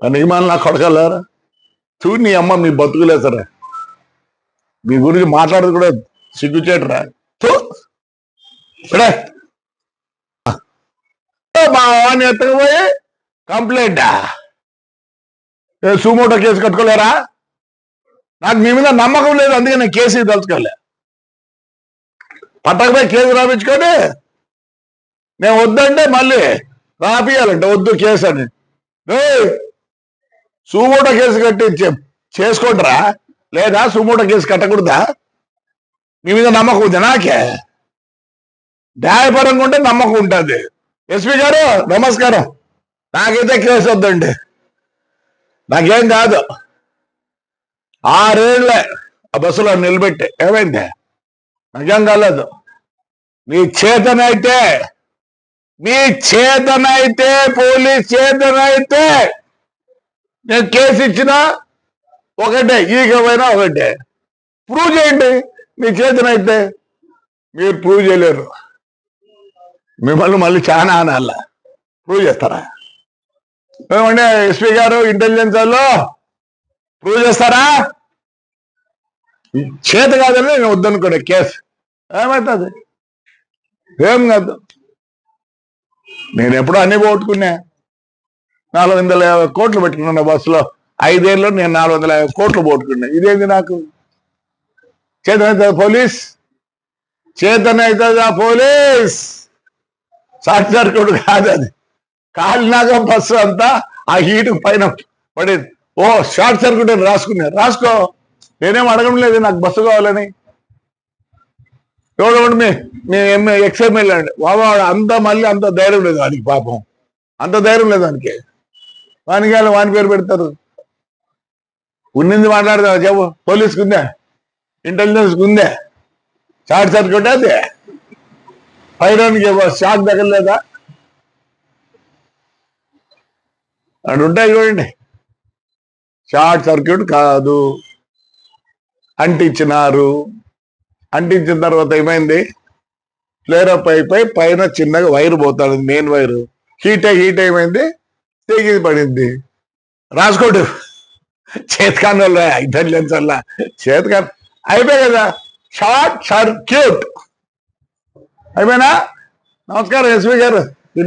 పనికి నా కొడకలేరా చూడు నీ అమ్మ మీ బతుకులే సరే. మీ గురించి మాట్లాడదు కూడా సిగ్గుచేటరా? చూ! మా వాడిని ఎత్తకపోయి కంప్లైంట్? ఏ సుమోటో కేసు కట్టుకోలేరా? నాకు మీ మీద నమ్మకం లేదు అందుకే నేను కేసు తలుచుకోలే. పట్టకపోయి కేసు రాపించుకొని నేను వద్దంటే మళ్ళీ రాపియాలంటే వద్దు కేసు అని. సుమోటో కేసు కట్టి చేసుకుంటారా? లేదా సుమోటో కేసు కట్టకూడదా? మీ మీద నమ్మకం ఉంది నాకే? న్యాయపరంగా ఉంటే నమ్మకం ఉంటుంది. ఎస్పీ గారు నమస్కారం. నాకైతే కేసు వద్దండి. నాకేం కాదు. ఆరేళ్ళే ఆ బస్సులో నిలబెట్టి ఏమైంది? నిజం కాలేదు. మీ చేతనైతే మీ చేతనైతే పోలీస్ చేతనైతే నేను కేసు ఇచ్చినా ఒకటే ఈకపోయినా ఒకటే. ప్రూవ్ చేయండి మీ చేతనైతే మీరు ప్రూవ్ చేయలేరు. మిమ్మల్ని మళ్ళీ చాలా అనాల? ప్రూవ్ చేస్తారా? ఏమంటే ఎస్పీ గారు ఇంటెలిజెన్స్ వాళ్ళు ప్రూవ్ చేస్తారా? చేత కాదని నేను వద్దనుకోండి కేసు. ఏమవుతుంది ఏం కాదు. నేను ఎప్పుడో అన్ని పోగొట్టుకున్నా. నాలుగు వందల యాభై కోట్లు పెట్టుకున్నా బస్సులో. ఐదేళ్ళు నేను నాలుగు వందల యాభై కోట్లు పోట్టుకున్నాను ఇదేంది నాకు? చేతనవుతుంది పోలీస్ చేతనవుతుందా పోలీస్. షార్ట్ సర్క్యూట్ కాదు అది. కాలినాక బస్సు అంతా ఆ హీట్ పైన పడేది. ఓ షార్ట్ సర్క్యూట్ అని రాసుకున్నాను రాసుకో. నేనేం అడగడం లేదు నాకు బస్సు కావాలని. ఎవడు మీ మీ ఎంఏ ఎక్స్ఎంఎల్ అండి. బాబా అంత మళ్ళీ అంత ధైర్యం లేదు వానికి పాపం. అంత ధైర్యం లేదు దానికి వానికాయలు వాని పేరు పెడతారు. ఉన్నింది మాట్లాడతావు? చెప్పు. పోలీస్కి ఉందా? ఇంటెలిజెన్స్ ఉందే? షార్ట్ సర్క్యూట్ అది? పైరానికి షాక్ తగలేదా అటు ఉంటాయి చూడండి. షార్ట్ సర్క్యూట్ కాదు. అంటించినారు. అంటించిన తర్వాత ఏమైంది? ఫ్లేరప్ అయిపోయి పైన చిన్నగా వైర్ పోతాడు మెయిన్ వైర్. హీట్ అయి హీట్ ఏమైంది? తెగి పడింది. రాసుకోడు చేతకాన్ వల్ల ఇంటెలిజెన్స్ వల్ల చేతకాన్ అయిపోయి కదా. షార్ట్ సర్క్యూట్ అయిపోయినా? నమస్కారం ఎస్వి గారు.